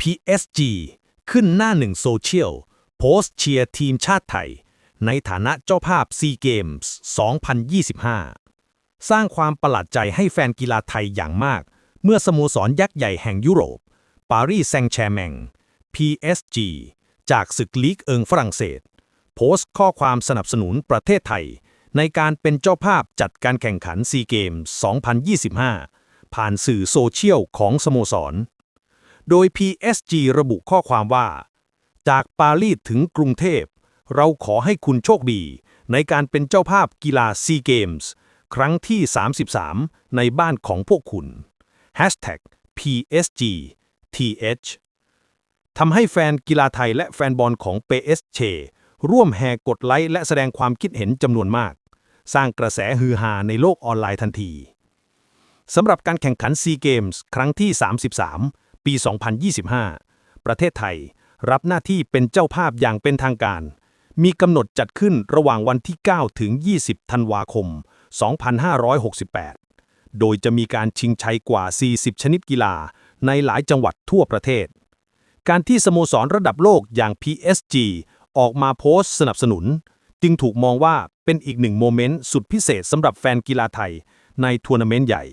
PSG ขึ้นหน้าหนึ่งโซเชียลโพสต์เชียร์ทีมชาติไทย ในฐานะเจ้าภาพซีเกมส์2025 สร้างความประหลาดใจให้แฟนกีฬาไทยอย่างมาก เมื่อสโมสรยักษ์ใหญ่แห่งยุโรป ปารีสแซงแชร์แมง PSG จากศึกลีกเอิงฝรั่งเศส โพสต์ข้อความสนับสนุนประเทศไทย ในการเป็นเจ้าภาพจัดการแข่งขันซีเกมส์2025 ผ่านสื่อโซเชียลของสโมสร โดย PSG ระบุข้อความว่า จากปารีสถึงกรุงเทพ เราขอให้คุณโชคดี ในการเป็นเจ้าภาพกีฬาซีเกมส์ครั้งที่ 33 ในบ้านของพวกคุณ Hashtag PSG TH ทำให้แฟนกีฬาไทยและแฟนบอลของ PSG ร่วมแห่กดไลค์และแสดงความคิดเห็นจำนวนมาก สร้างกระแสฮือฮาในโลกออนไลน์ทันที สำหรับการแข่งขันซีเกมส์ครั้งที่ 33 ปี 2025 ประเทศไทยรับหน้าที่เป็นเจ้าภาพอย่างเป็นทางการ มีกำหนดจัดขึ้นระหว่างวันที่ 9 ถึง 20 ธันวาคม 2568 โดยจะมีการชิงชัยกว่า 40 ชนิดกีฬาในหลายจังหวัดทั่วประเทศ การที่สโมสรระดับโลกอย่าง PSG ออกมาโพสต์สนับสนุน จึงถูกมองว่าเป็นอีกหนึ่งโมเมนต์สุดพิเศษสำหรับแฟนกีฬาไทยในทัวร์นาเมนต์ใหญ่